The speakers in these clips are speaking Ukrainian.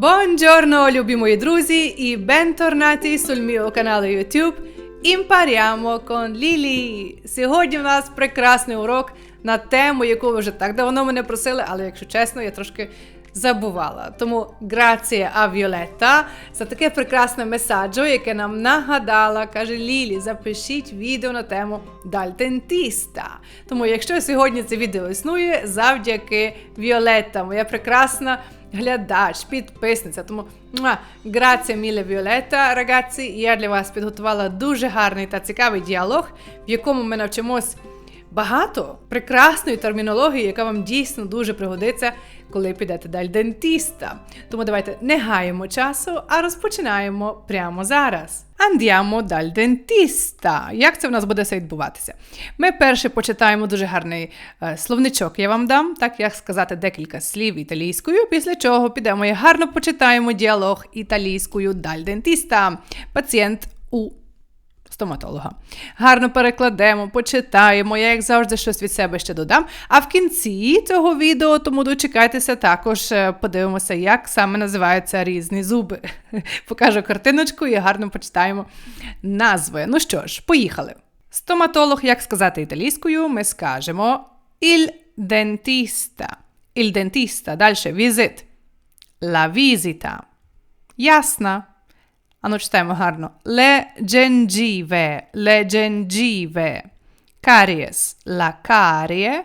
Buongiorno, любі мої друзі, і bentornati sul mio canale YouTube Impariamo con Lili. Сьогодні у нас прекрасний урок на тему, яку ви вже так давно мене просили, але якщо чесно, я трошки забувала. Тому грація а Віолетта за таке прекрасне месаджо, яке нам нагадала, каже Лілі, запишіть відео на тему Дальтентіста. Тому, якщо сьогодні це відео існує, завдяки Віолетта, моя прекрасна глядач, підписниця. Тому грація міля Віолета, рагаці, Я для вас підготувала дуже гарний та цікавий діалог, в якому ми навчимось багато прекрасної термінології, яка вам дійсно дуже пригодиться, коли підете до дентіста. Тому давайте не гаємо часу, а розпочинаємо прямо зараз. Andiamo dal dentista. Як це в нас буде все відбуватися? Ми перше почитаємо дуже гарний е, словничок. Я вам дам, так як сказати декілька слів італійською, після чого підемо і гарно почитаємо діалог італійською dal dentista. Пацієнт у стоматолога. Гарно перекладемо, почитаємо. Я, як завжди, щось від себе ще додам. А в кінці цього відео, тому дочекайтеся, також е, подивимося, як саме називаються різні зуби. Покажу картиночку і гарно почитаємо назви. Ну що ж, поїхали. Стоматолог, як сказати італійською, ми скажемо il dentista. Il dentista. Далі візит. La visita. Ясна. Ану, читаємо гарно. Le gengive. Caries, la carie.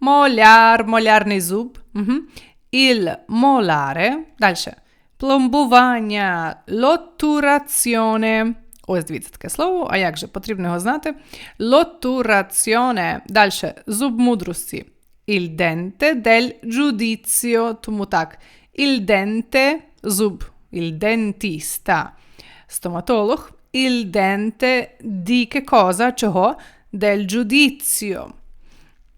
Моляр, молярний зуб. Угу. Il molare. Далі. Пломбування, лотураціоне. Ось дивіться таке слово, а як же потрібно його знати? Лотураціоне. Далі. Зуб мудрості. Il dente del giudizio. Тому так. Il dente – зуб il dentista, stomatolog, il dente di che cosa? Чого? Del giudizio.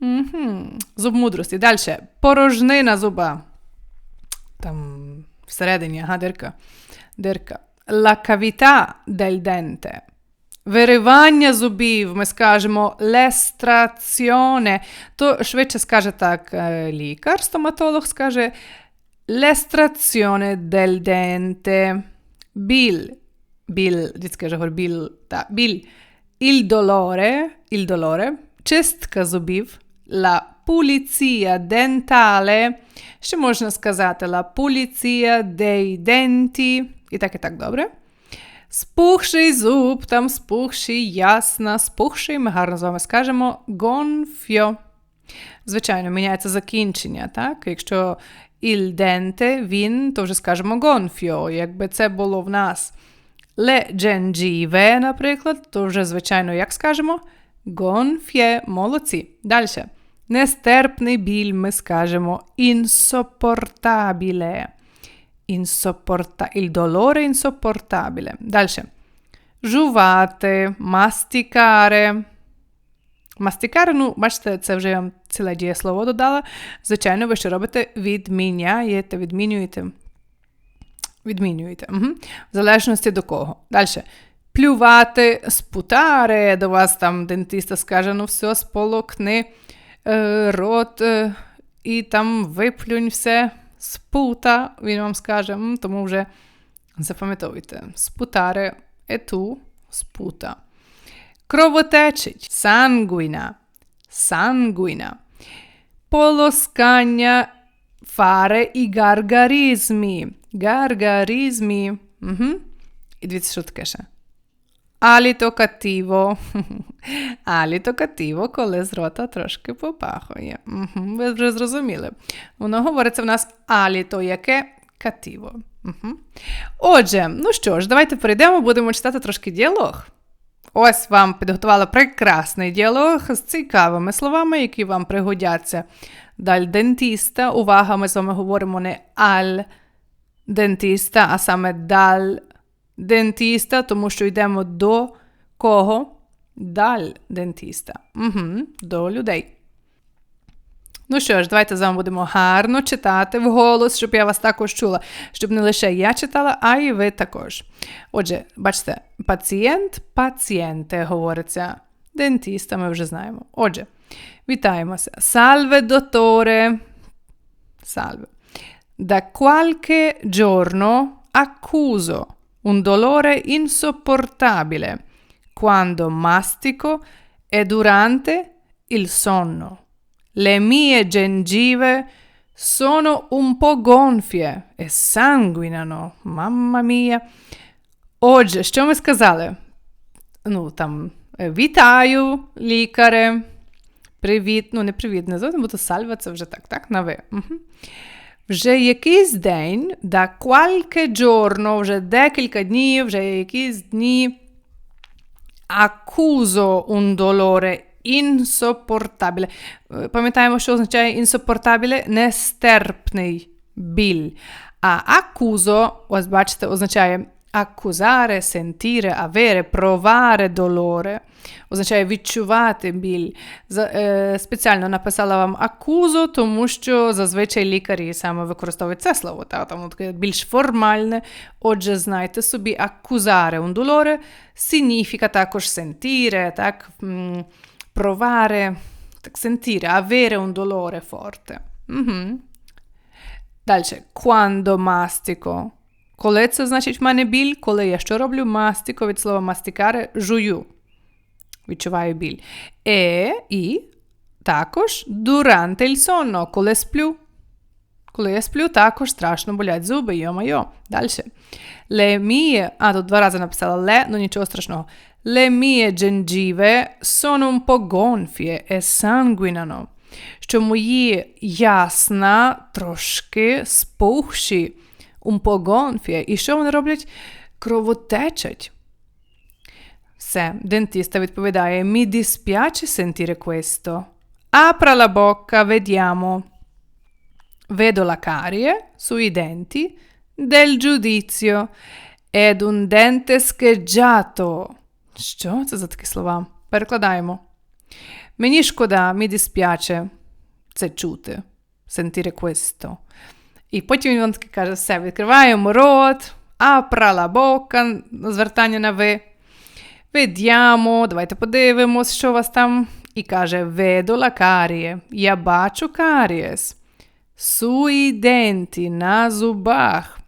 Угу. Зуб мудрості. Далі. Порожнина зуба. Там всередині, ага, дирка. Дирка. La cavità del dente. Виривання зубів, ми скажемо лестраціоне. То швидше скаже так лікар, стоматолог скаже L'estrazione del dente. Bill. Bill, дітська ж говорю, біл, та, біль. Il dolore, il dolore, чистка зубів, la pulizia dentale, ще можна сказати la pulizia dei denti, і так, і так, добре. Спухший зуб, там спухший, ясно, спухший, ми гарно з вами скажемо gonfio. Звичайно, міняється закінчення, так? Якщо il dente, він, то вже скажемо gonfio. Якби це було в нас le gengive, наприклад, то вже, звичайно, як скажемо? Gonfie, молодці. Далі. Нестерпний біль ми скажемо insopportabile. Insopporta... Il dolore insopportabile. Далі. Жувати, мастикаре. Мастикари, ну, бачите, це вже я ціле дієслово додала. Звичайно, ви що робите? Відміняєте, відмінюєте. Відмінюєте. Угу. В залежності до кого. Далі. Плювати, спутари, до вас там дентиста скаже, ну все, сполокни е, рот е, і там виплюнь все, спута, він вам скаже, тому вже запам'ятовуйте. Спутаре, ету, спута. Кровотечить sanguina, sanguina. Полоскання фаре і гаргаризмі. Гаргаризмі. Угу. І дивіться, що таке ще. Аліто кативо. Аліто кативо, коли з рота трошки попахує. Ви вже зрозуміли. Воно говориться в нас аліто яке кативо. Угу. Отже, ну що ж, давайте перейдемо, будемо читати трошки діалог. Ось вам підготувала прекрасний діалог з цікавими словами, які вам пригодяться. Даль дентіста. Увага, ми з вами говоримо не аль дентіста, а саме даль дентіста, тому що йдемо до кого? Даль дентіста. Угу, До людей. Ну що ж, давайте з вами будемо гарно читати вголос, щоб я вас також чула, щоб не лише я читала, а й ви також. Отже, бачите, пацієнт, пацієнте говориться. Дентіста ми вже знаємо. Отже, вітаємося. Сальве, доторе. Сальве. Da qualche giorno accuso un dolore insopportabile quando mastico e durante il sonno. Le mie gengive sono un po' gonfie e sanguinano. Mamma mia. Отже, що ми сказали? Ну, там, вітаю, лікаре. Привіт. Ну, не привіт, не зовсім, бо то сальва це вже так, так? На ви. Вже якийсь день, да qualche giorno, вже декілька днів, вже якісь дні. Accuso un dolore insopportabile. Пам'ятаємо, що означає insopportabile – нестерпний біль. А accuso, ось бачите, означає accusare, sentire, avere, provare dolore. Означає відчувати біль. Спеціально написала вам акузо, тому що зазвичай лікарі саме використовують це слово, та, там таке більш формальне. Отже, знайте собі, accusare un dolore significa також sentire, так, provare, sentire, avere un dolore forte. Угу. Далі, quando mastico. Коли це значить в мене біль, коли я що роблю? Мастико від слова мастикаре жую. Відчуваю біль. Е і також durante il sonno, коли сплю. Коли я сплю, також страшно болять зуби, йо-майо. Далі. Le mie, а, тут два рази написала le, ну нічого страшного. Le mie gengive sono un po' gonfie e sanguinano. Що мої ясна трошки спухші un po' gonfie. І що вони роблять? Кровотечать. Все, дентиста відповідає: Mi dispiace sentire questo. Apra la bocca, vediamo. Vedo la carie sui denti del giudizio ed un dente scheggiato. Що це за такі слова? Перекладаємо. Мені шкода, mi dispiace це чути. Sentire questo. І потім він таки каже: все, відкриваємо рот, апра ла бока, звертання на ви. Vediamo, давайте подивимось, що у вас там. І каже: Vedo la carie. Я бачу карієс. Sui denti, на зубах.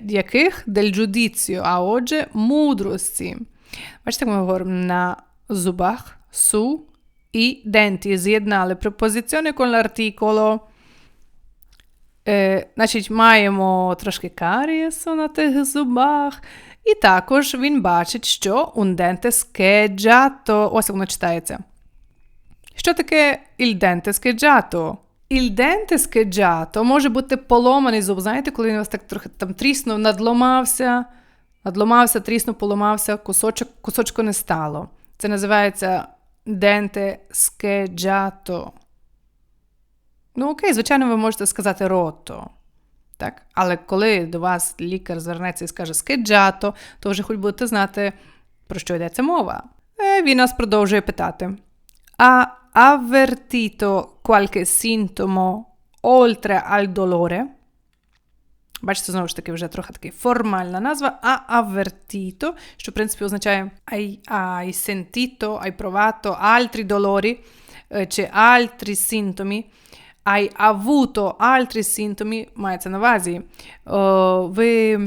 Яких del giudizio, а отже, мудрості. Бачите, як ми говоримо на зубах, su і denti. З'єднали препозиціони con l'articolo. Е, Значить, маємо трошки карієсу на тих зубах. І також він бачить, що un dente scheggiato. Ось воно читається. Що таке il dente scheggiato? Il dente scheggiato може бути поломаний зуб. Знаєте, коли він вас так трохи там тріснув, надломався, надломався, тріснув, поламався, кусочок, кусочку не стало. Це називається dente scheggiato. Ну, окей, звичайно, ви можете сказати рото. Так? Але коли до вас лікар звернеться і скаже скеджато, то вже хоч будете знати, про що йдеться мова. Е, Він нас продовжує питати: А avvertito qualche sintomo oltre al dolore? Бачите, знову ж таки, вже трохи така формальна назва, а avvertito, що, в принципі, означає hai, hai sentito, hai provato altri dolori чи altri sintomi hai avuto altri sintomi, мається на увазі, ви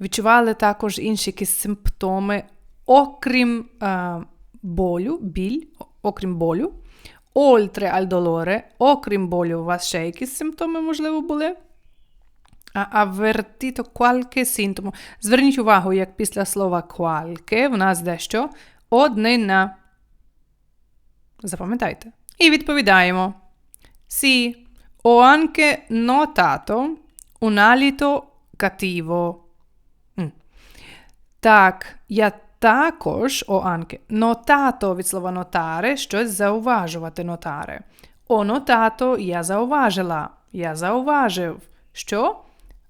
відчували також інші якісь симптоми, окрім е, болю, біль, окрім болю, oltre окрім болю, у вас ще якісь симптоми, можливо, були. А avvertito qualche sintomo. Зверніть увагу, як після слова qualche в нас дещо однина. Запам'ятайте. І відповідаємо. Sì, ho anche notato un alito cattivo. Так, я також о анке нотато від слова нотаре щось зауважувати нотаре. О нотато я зауважила. Я зауважив. Що?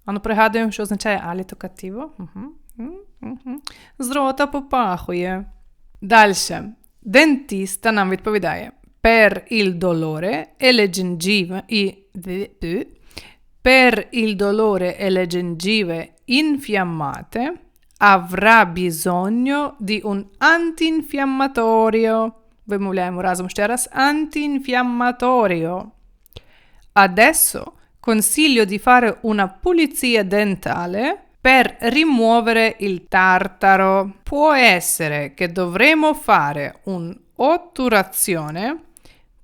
Ану, пригадуємо, що означає аліто катіво. Угу. Угу. З рота попахує. Далі. Дентіста нам відповідає: per il dolore e le gengive i, per il dolore e le gengive infiammate avrà bisogno di un antinfiammatorio. Вимовляємо разом ще раз antinfiammatorio. Adesso consiglio di fare una pulizia dentale per rimuovere il tartaro. Può essere che dovremo fare un'otturazione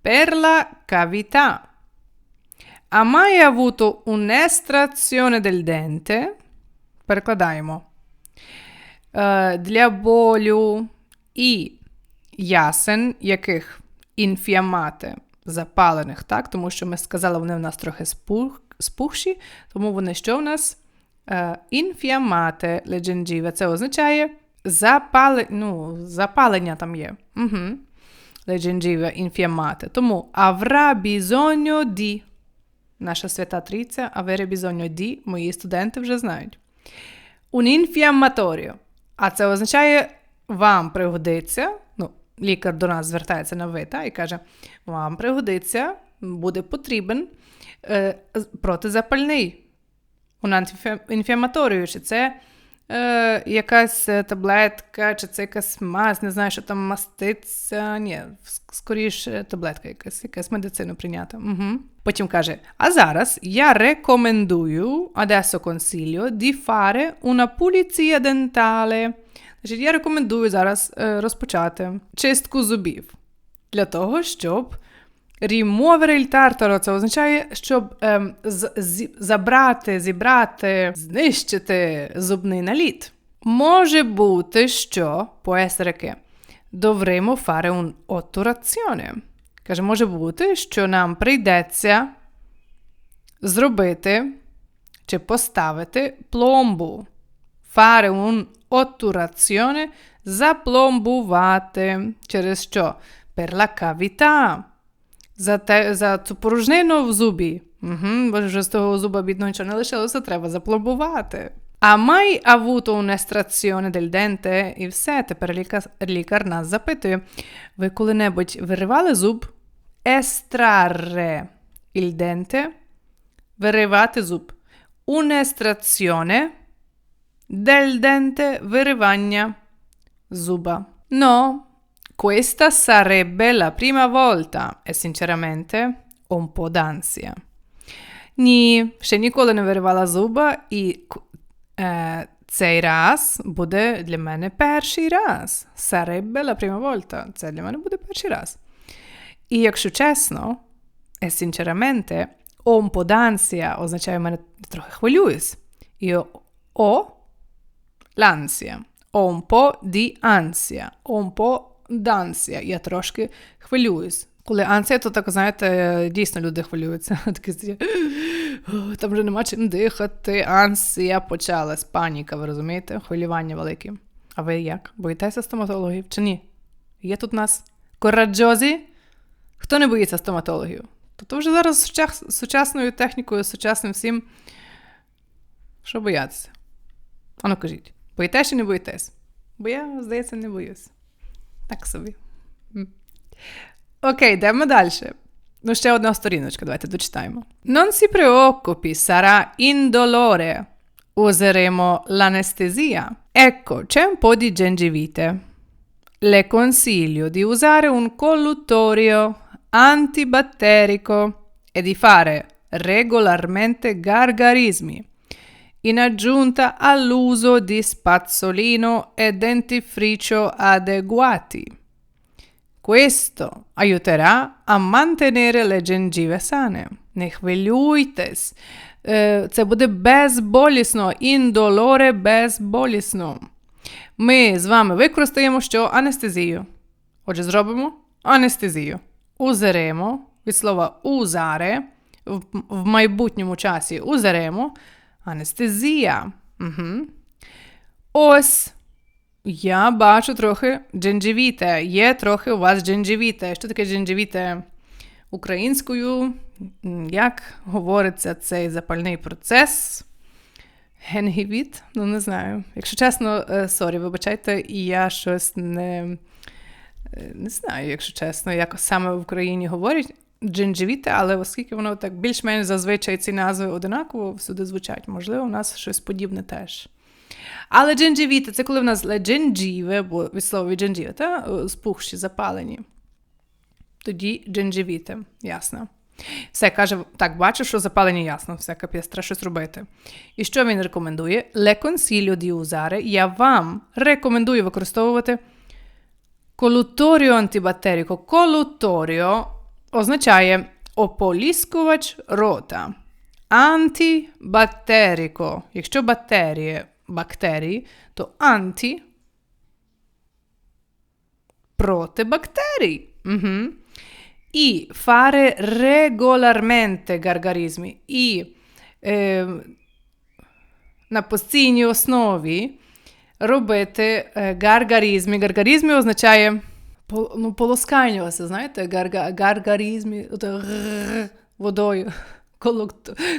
per la cavità. Ha mai avuto un'estrazione del dente? Перекладаємо. Е, Для болю і ясен, яких інфіамати запалених, так? Тому що ми сказали, вони в нас трохи спух, спухші, тому вони що в нас? Е, Інфіамати ледженджіве. Це означає запали, ну, запалення там є. Угу. Ледженджіве, інфіамати. Тому avrà bisogno di наша свята трійця, avere bisogno di, мої студенти вже знають. Un infiammatorio. А це означає, вам пригодиться. Ну, лікар до нас звертається на ви, та, і каже: вам пригодиться, буде потрібен е, протизапальний. Un інфіаматорію, чи це е, якась е, таблетка, чи це якась мазь, не знаю, що там маститься. Ні, скоріше таблетка якась, якась медицину прийняти. Угу. Потім каже: А зараз я рекомендую, adesso consiglio, di fare una pulizia dentale. Значить, я рекомендую зараз е, розпочати чистку зубів для того, щоб Rimuovere il tartaro це означає, щоб ем, з, з, забрати, зібрати, знищити зубний наліт. Може бути, що che dovremo fare un'otturazione. Каже, може бути, що нам прийдеться зробити чи поставити пломбу. Fare un'otturazione запломбувати. Через що? Per la cavità. За, те, за цю порожнину в зубі. Угу, бо вже з того зуба бідно нічого не лишилося, треба запломбувати. А mai avuto un'estrazione del dente? І все, тепер лікар, лікар нас запитує. Ви коли-небудь виривали зуб? Estrarre il dente. Виривати зуб. Un'estrazione del dente виривання зуба. No, questa sarebbe la prima volta e sinceramente ho un po' d'ansia. Ні, ще ніколи не виривала зуба, і е, цей раз буде для мене перший раз. Sarebbe la prima volta. Це для мене буде перший раз. І якщо чесно, e sinceramente, ho un po' d'ansia означає, мене трохи хвилююсь. І о l'ansia. Ho un po' di ansia. Ho un po' d'ansia. Я трошки хвилююсь. Коли ансія, то так, знаєте, дійсно люди хвилюються. Там вже нема чим дихати. Ансія почалась. Паніка, ви розумієте? Хвилювання велике. А ви як? Боїтеся стоматологів чи ні? Є тут нас кораджозі? Хто не боїться стоматологів? Тобто вже зараз сучасною технікою, сучасним всім. Що боятися? Ану кажіть, боїтесь чи не боїтесь? Бо я, здається, не боюсь. Так собі. М. Окей, йдемо далі. Ну, ще одна сторіночка, давайте дочитаємо. Non si preoccupi, sarà indolore. Useremo l'anestesia. Ecco, c'è un po' di gengivite. Le consiglio di usare un colluttorio antibatterico e di fare regolarmente gargarismi In aggiunta all'uso di spazzolino e dentifricio adeguati. Questo aiuterà a mantenere le gengive sane. Не хвилюйтесь. Це буде безболісно, індолоре безболісно. Ми з вами використаємо що анестезію. Отже, зробимо анестезію. Узеремо від слова узаре в майбутньому часі узеремо анестезія. Угу. Ось. Я бачу трохи джиндживіте. Є трохи у вас джиндживіте. Що таке джиндживіте? Українською, як говориться цей запальний процес? Генгівіт? Ну, не знаю. Якщо чесно, е, сорі, вибачайте, і я щось не, е, не знаю, якщо чесно, як саме в Україні говорять джиндживіте, але оскільки воно так більш-менш зазвичай ці назви одинаково всюди звучать, можливо, у нас щось подібне теж. Але джиндживіте це коли в нас джинджіве, бо від слова від джинджіве, та е, спухші, запалені. Тоді джиндживіте, ясно. Все каже, так, бачу, що запалення ясно, все капець, треба щось робити. І що він рекомендує? Le consiglio di usare, я вам рекомендую використовувати колуторіо антибактеріко. Колуторіо означає ополіскувач рота. Антибактеріко. Якщо бактерії, бактерії, то анті проти бактерій. Угу. І fare regolarmente гаргаризми. І е, на постійній основі робити е, гаргаризми. Гаргаризми означає ну, полоскання, знаєте, гарга, гаргаризми водою,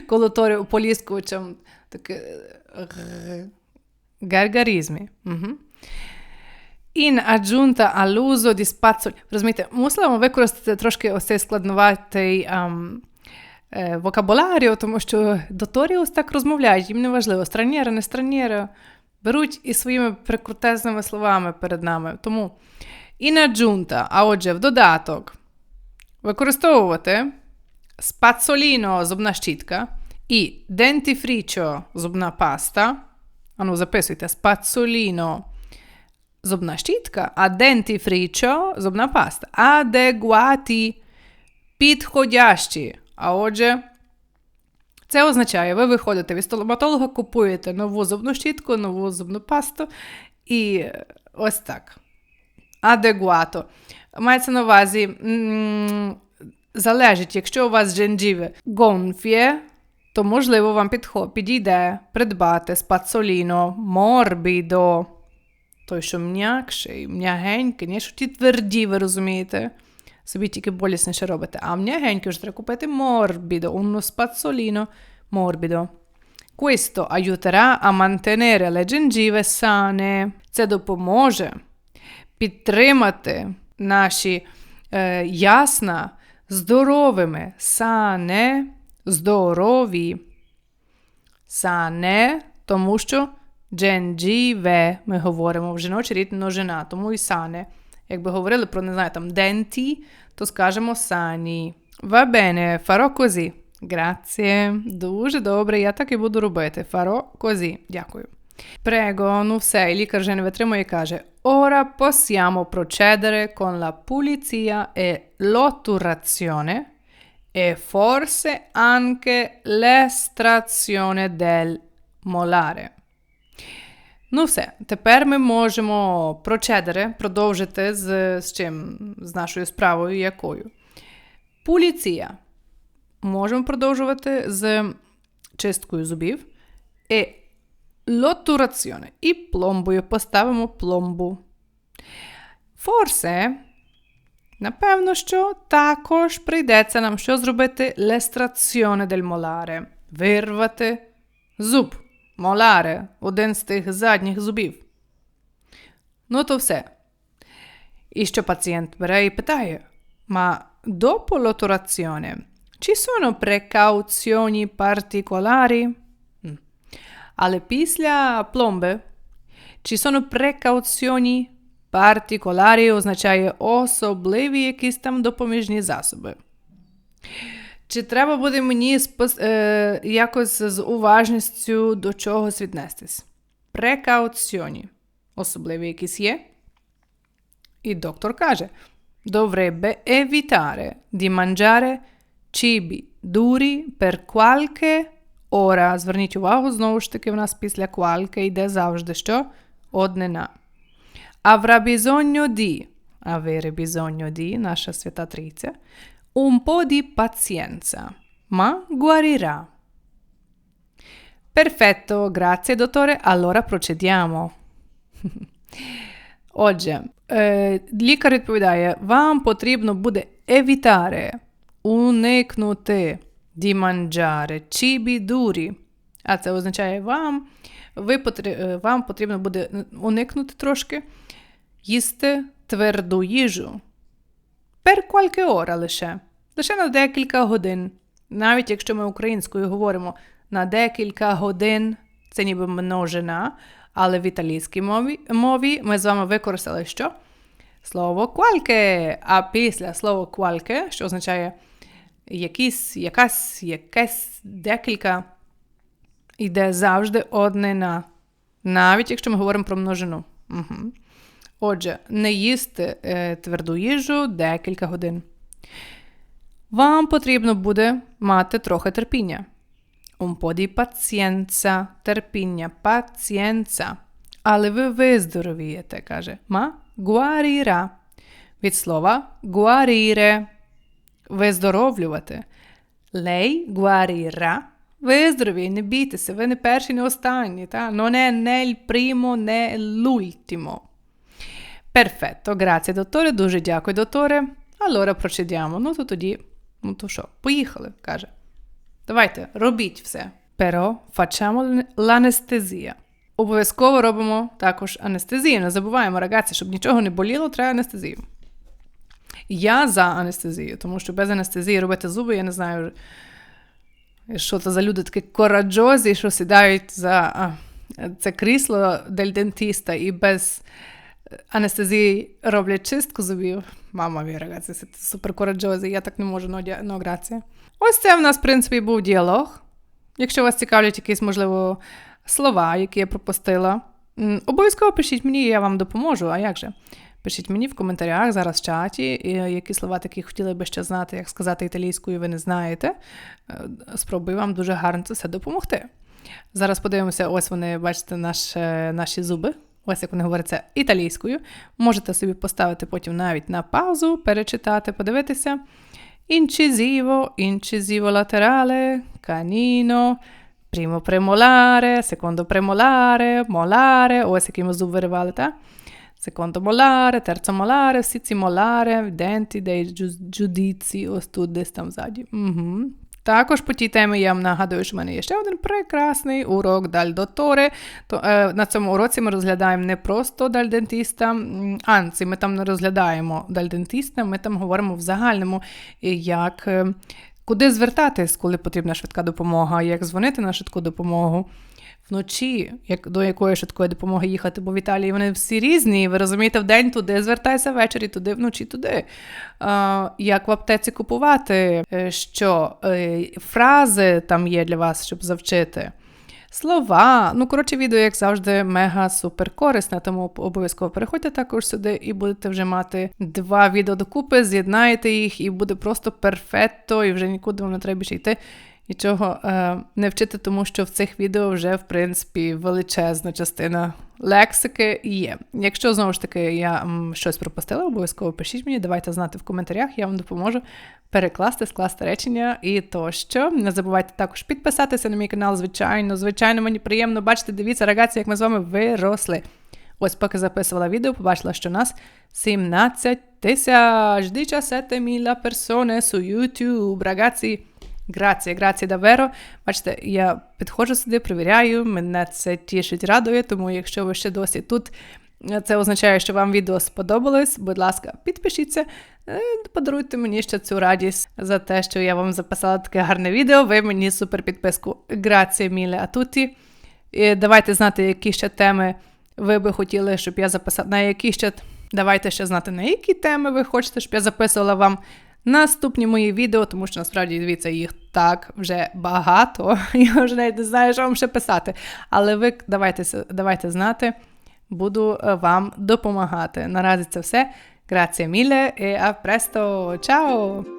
колоторію, поліскувачем. Таке гаргаризми. Угу. In aggiunta all'uso di spazzoli. Розумієте, мусимо використати трошки ось цей складноватий um, е, вокабуларіо, тому що доторіус так розмовляють, їм не важливо, странєра, не странєра, беруть і своїми прикрутезними словами перед нами. Тому in aggiunta, а отже, в додаток використовувати спацоліно зубна щітка і dentifricio зубна паста. Ану, записуйте, спацоліно зубна щітка, а dentifricio – зубна паста. Адекваті підходящі. А отже, це означає, ви виходите від стоматолога, купуєте нову зубну щітку, нову зубну пасту і ось так. Адеквато. Мається на увазі, залежить, якщо у вас дженджіве гонфє, то, можливо, вам підійде придбати спацоліно морбідо той, що м'якший, м'ягенький, не що ті тверді, ви розумієте? Собі тільки болісніше робите. А м'ягенький вже треба купити morbido, uno spazzolino morbido. Questo aiuterà a mantenere le gengive sane. Це допоможе підтримати наші е, ясна здоровими. Сане, здорові. Сане, тому що Дженджіве ми говоримо в жіночий рід множина, тому і сане. Якби говорили про, не знаю, там денті, то скажемо сані. Va bene, farò così. Grazie. Дуже добре, я так і буду робити. Farò così. Дякую. Ну все, і лікар вже не витримує і каже: Ora possiamo procedere con la pulizia e l'otturazione e forse anche l'estrazione del molare. Ну, все. Тепер ми можемо процедери продовжити з з чим? З нашою справою якою? Поліція. Можемо продовжувати з чисткою зубів. І лотураціоне. І пломбою поставимо пломбу. Форсе, напевно, що також прийдеться нам що зробити? Лестраціоне дель моларе. Вирвати зуб. Моларе, один з тих задніх зубів. Ну, то все. І що пацієнт бере і питає: Ma dopo l'otturazione ci sono precauzioni particolari? Але після пломби ci sono precauzioni particolari означає особливі якісь там допоміжні засоби. Чи треба буде мені спос... е, якось з уважністю до чогось віднестись? Прекауціоні. Особливі якісь є? І доктор каже: dovrebbe evitare di mangiare cibi duri per qualche ora. Зверніть увагу, знову ж таки, в нас після qualche йде завжди що? Однина. Avrà bisogno di, avere bisogno di, наша свята трійця, un po' di pazienza, ma guarirà. Perfetto, grazie dottore. Allora procediamo. Отже, лікар відповідає: вам потрібно буде evitare, уникнути di mangiare cibi duri. А це означає вам, ви, вам потрібно буде уникнути трошки їсти тверду їжу. Per qualche ora лише, лише на декілька годин. Навіть якщо ми українською говоримо на декілька годин, це ніби множина, але в італійській мові, мові ми з вами використали що? Слово qualche. А після слова qualche, що означає якісь, якась, якесь, декілька йде завжди одне на. Навіть якщо ми говоримо про множину. Угу. Отже, не їсти е, тверду їжу декілька годин. Вам потрібно буде мати трохи терпіння. Un po' di терпіння, pazienza. Але ви виздоровієте, каже. Ma guarirà. Від слова guarire. Виздоровлювати. Lei guarirà. Виздоровій, не бійтеся, ви не перші, не останні. Та? Non è né primo, né l'ultimo. Perfetto, grazie, dottore. Дуже дякую, докторе. Allora procediamo. Ну, то тоді, ну то що, поїхали, каже. Давайте, робіть все. Però facciamo l'anestesia. Обов'язково робимо також анестезію. Не забуваємо, рагazzi, щоб нічого не боліло, треба анестезію. Я за анестезію, тому що без анестезії робити зуби, я не знаю, що це за люди такі кораджозі, що сідають за це крісло дель дентіста і без анестезії роблять чистку зубів. Мама рагazzi, це супер кораджозі, я так не можу, но. Ось це в нас, в принципі, був діалог. Якщо вас цікавлять якісь, можливо, слова, які я пропустила, обов'язково пишіть мені, я вам допоможу. А як же? Пишіть мені в коментарях зараз в чаті, які слова такі хотіли би ще знати, як сказати італійською, ви не знаєте. Е, спробую вам дуже гарно це все допомогти. Зараз подивимося, ось вони, бачите, наш, наші зуби. Ось як вони говоряться італійською. Можете собі поставити потім навіть на паузу, перечитати, подивитися. Incisivo, incisivo laterale, canino, primo premolare, secondo premolare, molare, ось який ми зуб виривали, так? Secondo molare, terzo molare, ці молари, дenti dei giudizi, ось тут десь там ззаді. Угу. Також по тій темі я вам нагадую, що в мене є ще один прекрасний урок дальдотори. То, е, На цьому уроці ми розглядаємо не просто дальдентіста, анці, ми там не розглядаємо дальдентіста, ми там говоримо в загальному, як, куди звертатись, коли потрібна швидка допомога, як дзвонити на швидку допомогу вночі, як до якої швидкої допомоги їхати, бо в Італії вони всі різні. Ви розумієте, в день туди звертайся ввечері, туди, вночі туди. А, Як в аптеці купувати, е, що е, фрази там є для вас, щоб завчити. Слова. Ну, коротше, відео, як завжди, мега супер корисне, тому обов'язково переходьте також сюди і будете вже мати два відео докупи, з'єднаєте їх, і буде просто перфетто, і вже нікуди вам не треба більше йти нічого е, не вчити, тому що в цих відео вже, в принципі, величезна частина лексики є. Якщо знову ж таки я м, щось пропустила, обов'язково пишіть мені, давайте знати в коментарях, я вам допоможу перекласти, скласти речення і тощо. Не забувайте також підписатися на мій канал, звичайно. Звичайно, мені приємно бачити, дивіться, рагації, як ми з вами виросли. Ось поки записувала відео, побачила, що нас 17 тисяч 17 міля персони su YouTube. Ragazzi, Грація, грація даверо. Бачите, я підходжу сюди, перевіряю, мене це тішить, радує, тому якщо ви ще досі тут, це означає, що вам відео сподобалось. Будь ласка, підпишіться, е, подаруйте мені ще цю радість за те, що я вам записала таке гарне відео. Ви мені супер підписку. Грація, міле атуті. Давайте знати, які ще теми ви би хотіли, щоб я записала, на які ще. Давайте ще знати, на які теми ви хочете, щоб я записувала вам наступні мої відео, тому що насправді дивіться, їх так вже багато. Я вже навіть не знаю, що вам ще писати. Але ви давайте, давайте знати, буду е, вам допомагати. Наразі це все. Grazie mille e a presto. Ciao!